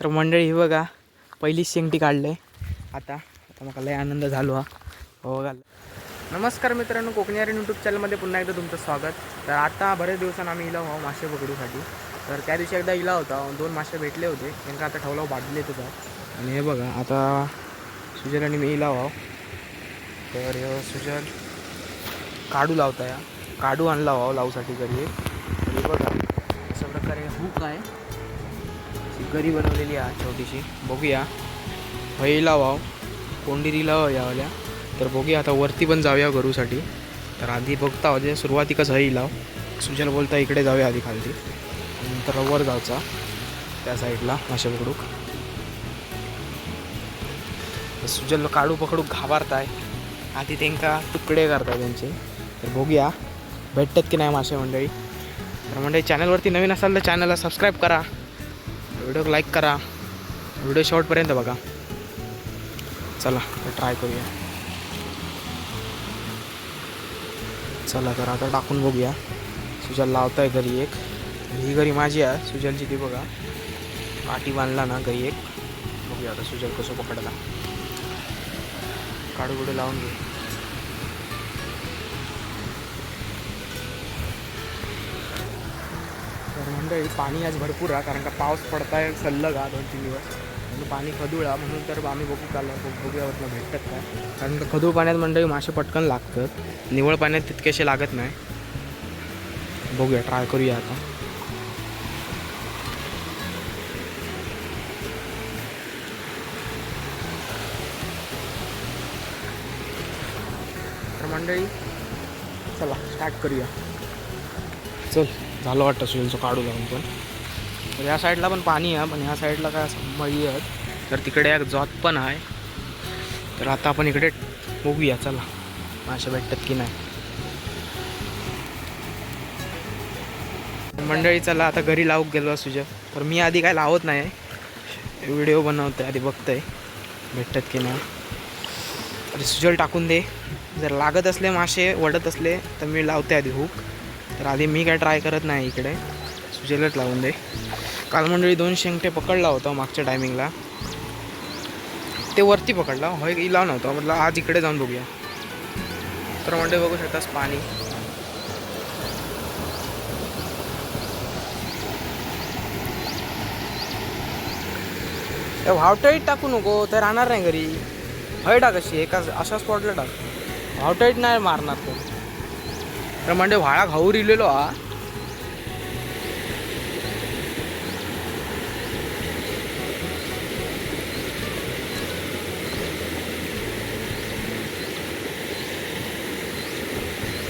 तर मंडळी ही बघा पहिलीच शेंगटी काढले. आता आता मला लय आनंद झालो हा. हो बघा. नमस्कार मित्रांनो कोकणीवारी यूट्यूब चॅनलमध्ये पुन्हा एकदा तुमचं स्वागत. तर आता बरेच दिवसांना आम्ही इला हो मासे पकडूसाठी. तर त्या दिवशी एकदा इला होता. दोन मासे भेटले होते. त्यांना आता ठेवला बाजले होता. आणि हे बघा आता सुजल आणि मी इला व्हाव तर सुजल काढू लावता या काढू आणला हो लावूसाठी घरी. हे बघा अशा प्रकारे हुक आहे. घरी गरी बनवलेली आहे छोटीशी. बघूया. हईला वाव. कोंडिरीला यावल्या तर बघूया आता वरती पण जाऊया गरूसाठी. तर आधी बघता म्हणजे सुरुवातीकच हई लाव. सुजल बोलता इकडे जाऊया आधी खालती. नंतर वर जायचा त्या साईडला मासे पकडूक सुजल काढू पकडू घाबारताय. आधी त्यांका तुकडे करताय त्यांचे. तर बघूया. भेटतात की नाही मासे मंडळी? तर मंडळी चॅनलवरती नवीन असाल तर चॅनलला सबस्क्राईब करा. व्हिडिओ लाईक करा. व्हिडिओ शॉर्टपर्यंत बघा. चला ट्राय करूया. चला तर आता टाकून बघूया. सुजल लावताय घरी एक. ही घरी माझी आहे. सुजलची ती बघा. पाठी बांधला ना घरी एक. बघूया आता सुजल कसं पकडला. काढू बिडू लावून घे. मंडळी पाणी आज भरपूर आहे कारण का पाऊस पडताय सल्लग हा दोन तीन दिवस. म्हणून पाणी खदुळा म्हणून तर आम्ही बघू चाललो बघूयावरनं बघूया भेटतात काय. कारण का खदूळ पाण्यात मंडळी मासे पटकन लागतात. निवळ पाण्यात तितकेसे लागत नाही. बघूया ट्राय करूया आता. तर मंडळी चला स्टार्ट करूया. चल. झालं वाटतं सुजलचं काढू लागून पण. तर या साईडला पण पाणी आहे पण ह्या साईडला काय असं मळी आहेत. तर तिकडे एक जॉत पण आहे. तर आता आपण इकडे बघूया चला. मासे भेटतात की नाही. मंडळी चला आता घरी लावूक गेलो सुजय तर मी आधी काय लावत नाही. व्हिडिओ बनवतोय आधी बघतोय. भेटतात की नाही. तर सुजल टाकून दे. जर लागत असले मासे वडत असले तर मी लावते आधी हुक तर आधी मी काय ट्राय करत नाही इकडे. सुजलच लावून दे. काल मंडळी दोन शेंगटे पकडला होता मागच्या टायमिंगला ते वरती पकडला. होय इला नव्हता. म्हटलं आज इकडे जाऊन बघूया. तर मंडळी बघू शकतास पाणी. व्हावटाईट टाकू नको. तर राहणार नाही घरी. हय टाक अशी. एका अशा स्पॉटला टाक. व्हावटाईट नाही मारणार तो. तर म्हणजे व्हाळा घाऊ रिलेलो हा.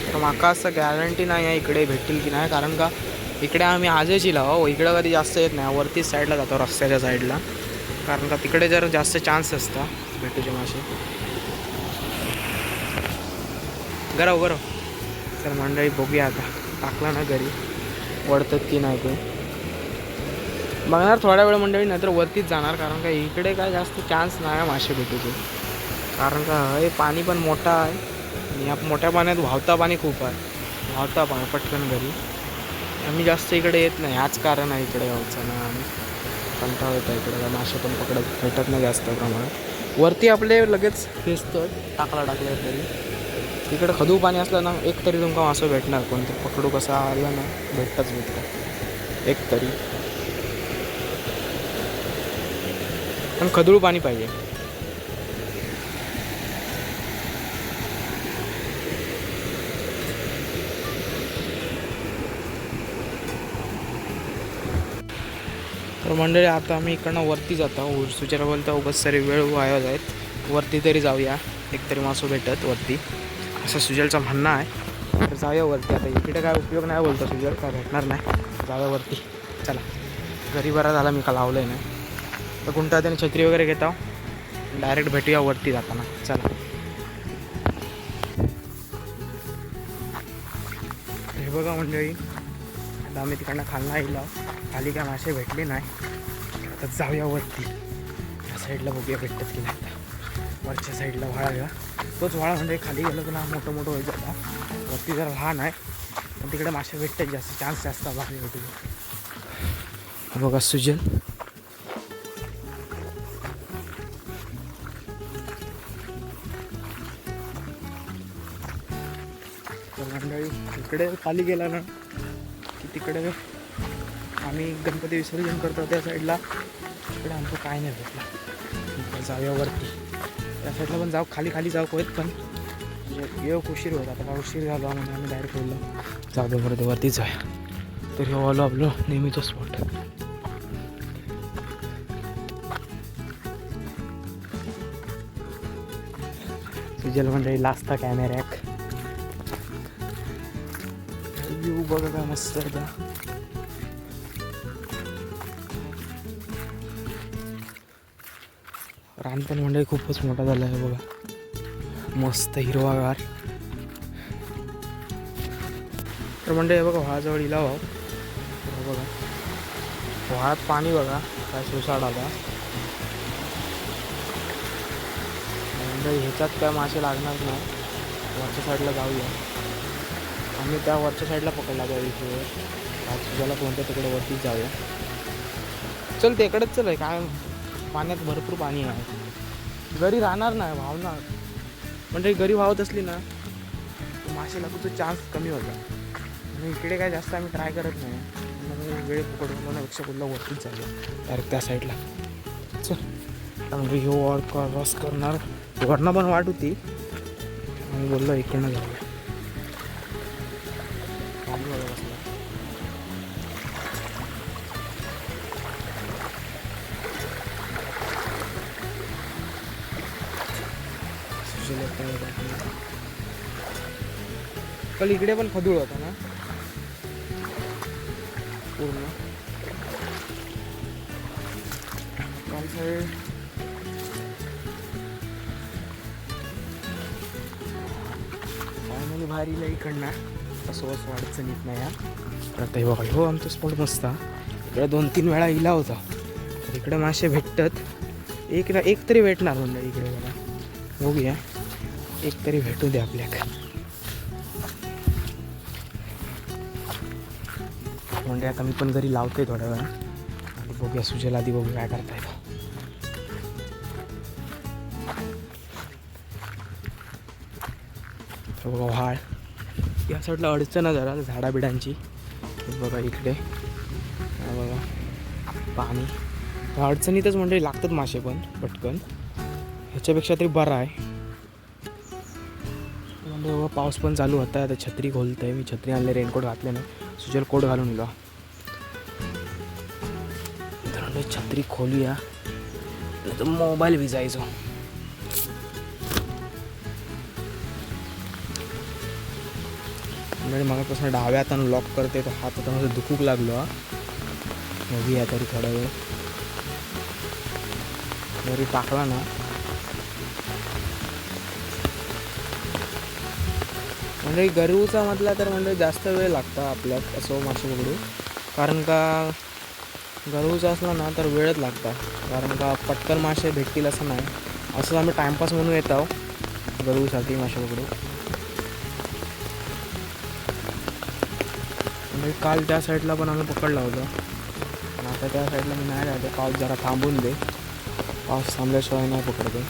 तर म्हाका असं गॅरंटी नाही आहे इकडे भेटतील की नाही कारण का इकडे आम्ही आजच येईल हो इकडं कधी जास्त येत नाही. वरतीच साईडला जातो रस्त्याच्या साईडला कारण का तिकडे जर जास्त चान्स असतात भेटूचे मासे गरव गरव तर मंडळी बघूया आता. टाकला ना घरी. वडतात की नाही ते. बघणार थोड्या वेळ मंडळी नाहीतर वरतीच जाणार कारण का इकडे काय जास्त चान्स नाही आहे मासे भेटूचे कारण का हे पाणी पण मोठं आहे. आणि या मोठ्या पाण्यात वाहता पाणी खूप आहे. वाहता पाणी पटकन घरी. आम्ही जास्त इकडे येत नाही. ह्याच कारण आहे इकडे यायचं ना. आम्ही कंटाळ होता इकडे. मासे पण पकडत भेटत नाही जास्त प्रमाणात. वरती आपले लगेच फेसतं टाकला टाकलं तरी तिकडं खदू पाणी असलं ना एक तरी तुमका मासो भेटणार. कोणतं पकडू कसं आलं ना भेटतच भेटतं. एक तरी. पण खदूळ पाणी पाहिजे. तर मंडळी आता आम्ही इकडनं वरती जातो. सुचारा बोलता उगाच सारे वेळ वाया आहेत वरती तरी जाऊया. एकतरी मासो भेटत वरती. असं सुजलचं म्हणणं आहे. तर जाऊया वरती. आता इकडे काय उपयोग नाही बोलतो सुजल काय भेटणार नाही. जाऊया वरती. चला. घरी बरा झाला मी का लावलं आहे ना तर गुंटा त्याने छत्री वगैरे घेता डायरेक्ट भेटूया वरती जाताना. चला. हे बघा मंडळी. आता आम्ही तिकडनं खालना येईल खाली काय मासे भेटले नाही. आता जाऊया वरती. या साईडला बघूया भेटतात की नाही. आता वरच्या साईडला व्हाळा घ्या तोच व्हाळा म्हणजे खाली गेलं तर ना मोठं मोठं व्हायचं होता वरती जर लहान आहे. पण तिकडे मासे भेटतात जास्त चान्स जास्त भारी होते बघा सुजल. मंडळी इकडे खाली गेला ना की तिकडे आम्ही गणपती विसर्जन करतो त्या साईडला. तिकडे आमचं काय नाही भेटलं. जाऊया वरती. त्या साईडला पण जाऊ खाली खाली जाऊ कोयत पण म्हणजे येऊ उशीर होत. आता उशीर झालो म्हणून आम्ही डायरेक्ट बोललो जाऊ दे बरं वरतीच जाऊया. तर हे आलो आपलं नेहमीचं स्पॉट सुजल म्हणजे लास्ता कॅमेऱ्याक व्ह्यू बघा मस्त आहे रानपण रान पण मंडळी खूपच मोठा झाला आहे बघा. मस्त हिरवागार. तर मंडळी हे बघा व्हाळाजवळ इला भाऊ बघा. व्हाळात पाणी बघा काय सुसाड आला. मंडळी ह्याच्यात काय मासे लागणार नाही. वरच्या साईडला जाऊया. आम्ही त्या वरच्या साईडला पकडला त्या दिवशी तुझ्याला कोणत्या तिकडे वरतीच जाऊया. चल तिकडेच चल काय पाण्यात भरपूर पाणी आहे. घरी राहणार नाही वाहणार म्हणजे घरी वाहत असली ना तर मासे लागूचा चान्स कमी होता. आणि इकडे काय जास्त आम्ही ट्राय करत नाही. म्हणजे वेळ पकडून होण्यापेक्षा कुठला वरतीच जाऊया डायरेक्ट त्या साईडला चल म्हणजे ह्यो वॉर क्रॉस करणार. वरनं पण वाट होती. आम्ही बोललो इकडनं जाऊया. कल इकडे पण खदूळ होता ना? पूर्ण. काल सगळे फायनली भारीला इकडनं. तसं असं अडचणीत नाही हा. तर आता हे बघा हो आमचा स्पॉट मस्त इकडे दोन तीन वेळा इला होता. इकडे मासे भेटतात. एक ना एक तरी भेटणार म्हणजे इकडे बघा बघूया. एक तरी भेटू दे आपल्याक म्हणजे आता मी पण घरी लावते थोड्या वेळा आणि बघूया सुजल आधी बघू काय करता येतं. बघा व्हाळ या साईडला अडचण आहे जरा झाडाबिडांची. बघा इकडे. बघा पाणी. अडचणीतच म्हणजे लागतात मासे पण पटकन. ह्याच्यापेक्षा तरी बरं आहे. म्हणजे पाऊस पण चालू होता. आता छत्री खोलत आहे मी. छत्री आणले रेनकोट घातले नाही. सुजल कोट घालून गेलो तर छत्री खोलूया. तर मोबाईल विजायचो. म्हणजे मगापासून डाव्या हातानं लॉक करते तो हात आता माझं दुखूक लागलो हा. बघूया तरी थोडा वेळ. जरी टाकला ना म्हणजे गरूचा म्हटला तर म्हणजे जास्त वेळ लागतो आपल्यात असं मासे पकडू कारण का गरूचा असला ना तर वेळच लागता. कारण का पटकन मासे भेटतील असं नाही. असं आम्ही टाईमपास म्हणून येत आहो गरूसाठी मासे पकडू म्हणजे काल त्या साईडला पण आम्ही पकडला होता. पण आता त्या साईडला मी नाही राहते पाऊस जरा थांबून दे. पाऊस थांबल्याशिवाय नाही पकडते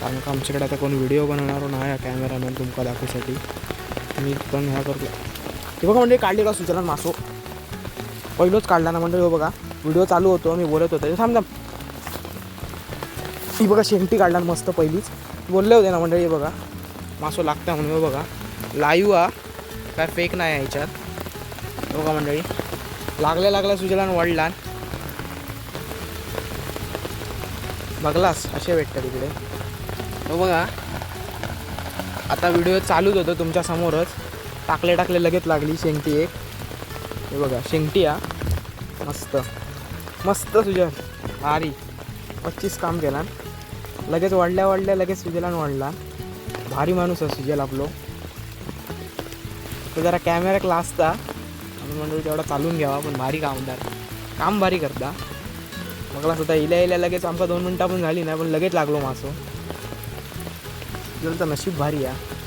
कारण का आमच्याकडे आता कोण व्हिडिओ बनवणार नाही कॅमेरामॅन तुमका दाखवसाठी मी पण ह्या करतो. ते बघा म्हणजे काढली का सुचना मासो. पहिलोच काढला ना म्हणजे बघा. व्हिडिओ चालू होतो मी बोलत होतो. थांब थांब. ही बघा शेंटी काढला मस्त पहिलीच. बोलले होते ना मंडळी बघा. मासो लागता म्हणून हो बघा. लाईव्ह हा काय फेक नाही आहे ह्याच्यात हो बघा मंडळी. लागल्या लागल्या सुजलान वाढला. बघलास असे भेटतात तिकडे हो बघा आता व्हिडिओ चालूच होतो तुमच्यासमोरच टाकले टाकले लगेच लागली शेंगटी एक. हे बघा शेंगटी हा. मस्त. मस्त सुजन. भारी. पच्चीस काम केला. लगेच वाढल्या वाढल्या लगेच सुजलान वाढला. भारी माणूस आहे सुजल आपलो. तो जरा कॅमेरा क्लासचा आणि म्हणून तेवढा चालून घ्यावा पण भारी कामदार. काम भारी करता. मग सुद्धा इल्या इल्या लगेच आमका दोन मिनटं पण झाली नाही पण लगेच लागलो मासो. तर नशीब भारी आहे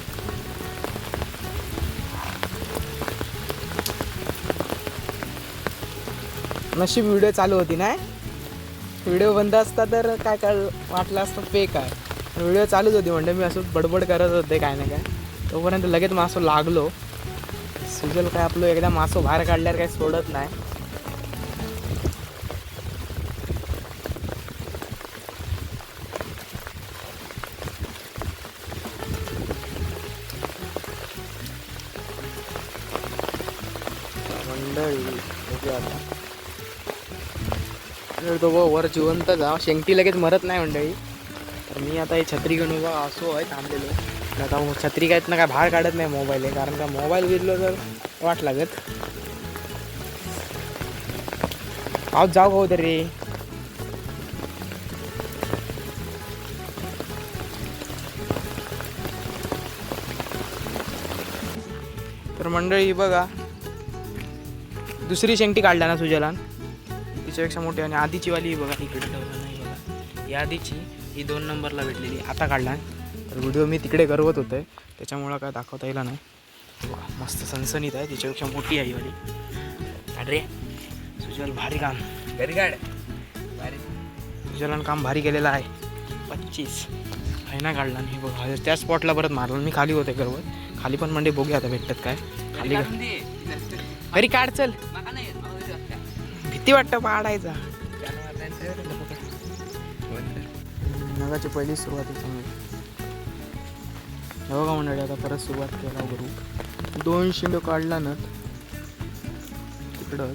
नशीब व्हिडिओ चालू होती नाही व्हिडिओ बंद असता तर काय काय वाटलं असतं? फेक आहे. व्हिडिओ चालूच होती म्हणजे मी असं बडबड करत होते काय ना काय. तोपर्यंत लगेच मासो लागलो. सुजल काय आपलं एकदा मासो बाहेर काढल्यावर काही सोडत नाही. मंडळी म्हणजे तो वर जिवंत जा शेंगटी लगेच मरत नाही मंडळी. तर मी आता हे छत्री घेऊन उभा असो आहे थांबलेलो. आता मग छत्री काय ना काय बाहेर काढत नाही मोबाईल आहे कारण का मोबाईल गिरलो तर वाट लागत. आहोत जाऊ भाऊ तरी. तर मंडळी बघा. दुसरी शेंगटी काढल्या ना सुजलान. तिच्यापेक्षा मोठी आणि आधीची वाली बघा इकडे ठेवलं नाही बघा. ही आधीची ही दोन नंबरला भेटलेली. आता काढला तर व्हिडिओ मी तिकडे करवत होते. त्याच्यामुळं काय दाखवता येईल नाही. बघा मस्त सनसनीत आहे. तिच्यापेक्षा मोठी आहे वाली. अरे सुजल भारी काम. घरी काढ भारी. सुजलान काम भारी केलेलं आहे. पच्चीस. ना काढला आणि हे बघा त्या स्पॉटला परत मारला. मी खाली होते गर्व खाली पण म्हणजे बघूया आता भेटतात काय. खाली. घरी काढ चल. भीती वाटतं पाडायचा नगाची पहिली सुरुवात आहे चांगली. हे बघा मंडळी आता परत सुरुवात केला ग्रुप दोन शिंडो काढला ना तिकडं.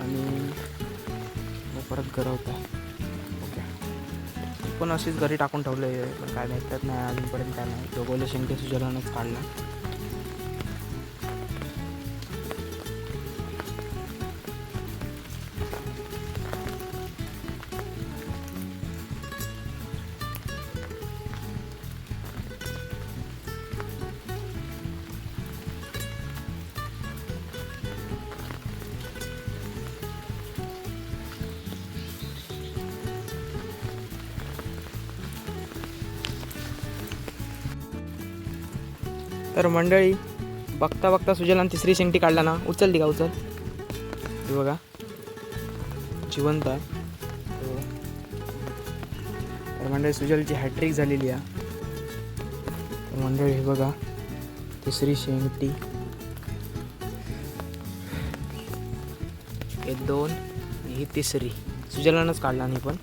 आणि मग परत गरवता. ओके. पण अशीच घरी टाकून ठेवले पण काय तर नाही अजूनपर्यंत काय नाही. दोघोले शेंगे सुजलानच काढला. तर मंडळी बघता बघता सुजलान तिसरी शेंगटी काढला ना उचल ती का उचल? हे बघा. जिवंत आहे. तर मंडळी सुजलची हॅट्रिक झालेली आहे. तर मंडळी हे बघा. तिसरी शेंगटी. हे दोन ही तिसरी. सुजलानच काढला नाही पण.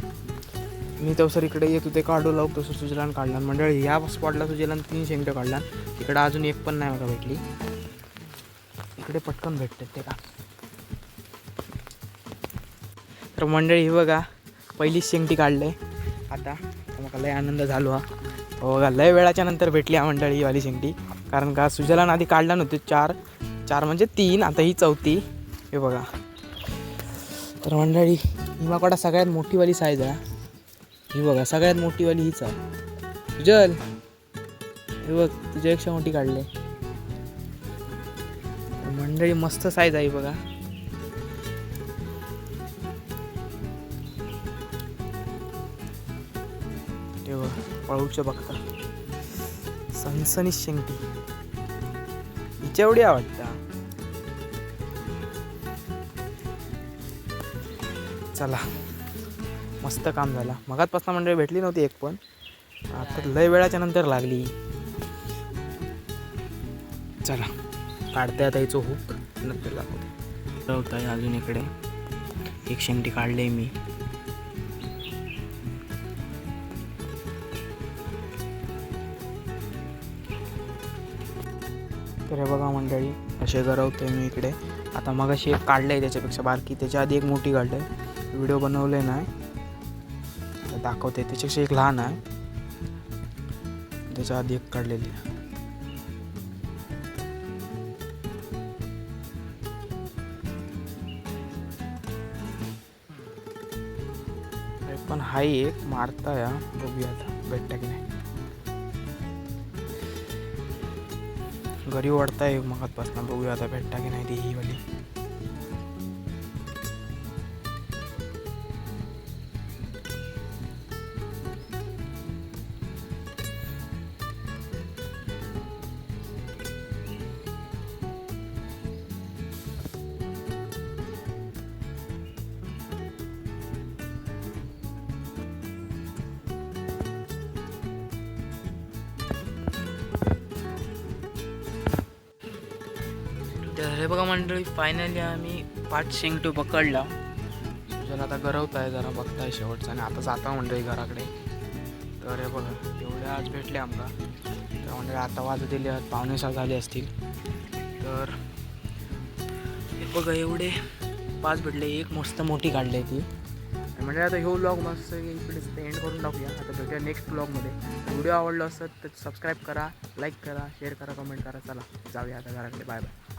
मी तसर इकडे येत होते काढू लावू तसं सुजलान काढला मंडळी. या स्पॉटला सुजलान तीन शेंगटं काढला इकडं अजून एक पण नाही मला भेटली. इकडे पटकन भेटते ते का? तर मंडळी ही बघा पहिलीच शेंगटी काढले. आता मला लय आनंद झालो हा. हो बघा लय वेळाच्या नंतर भेटली हा मंडळी ही वाली शेंगटी कारण का सुजलान आधी काढला नव्हते चार चार म्हणजे तीन आता ही चौथी. हे बघा. तर मंडळी ही सगळ्यात मोठीवाली साईज आहे ही बघा सगळ्यात मोठीवाली हीच आहे. सुजल हे बघ तुझ्यापेक्षा मोठी काढले. मंडळी मस्त साईज आहे बघा. ते पळूच्या बघता. सनसनी शेंगटी हिच्या एवढी आवडता. चला. मस्त काम झालं. मगातपासून मंडळी भेटली नव्हती एक पण. आता लय वेळाच्या नंतर लागली. चला काढते आता हिचं हुक नंतर दाखवते. होत अजून इकडे. एक शेंगटी काढले मी. तर हे बघा मंडळी असे गरवते मी इकडे. आता मग अशी एक काढलं आहे त्याच्यापेक्षा बारकी. त्याच्या आधी एक मोठी काढलं आहे व्हिडिओ बनवले नाही दाखवते त्याच्यापेक्षा एक लहान आहे. त्याच्या आधी एक काढलेली आहे. पण हाय एक मारता या. बघूया आता. भेटता की नाही. घरी ओढताय मगातपासून बघूया आता भेटता की नाही ती ही वाली. अरे बघा मंडळी फायनली आम्ही पाच शेंगटू पकडला. सुजन आता गरवत आहे जरा बघताय शेवटचा. आणि आता जाता मंडळी घराकडे. तर हे बघा एवढे आज भेटले आमला तर मंडळी आता वाजत दिले आहेत पावणे सहा झाले असतील. तर हे बघा एवढे पाच भेटले. एक मस्त मोठी काढली आहे ती म्हणजे आता ह्यो ब्लॉग मस्त इकडे एंड करून टाकूया. आता भेटूया नेक्स्ट ब्लॉगमध्ये व्हिडिओ आवडला असत तर सबस्क्राईब करा लाईक करा शेअर करा कमेंट करा. चला जाऊया आता घराकडे. Bye bye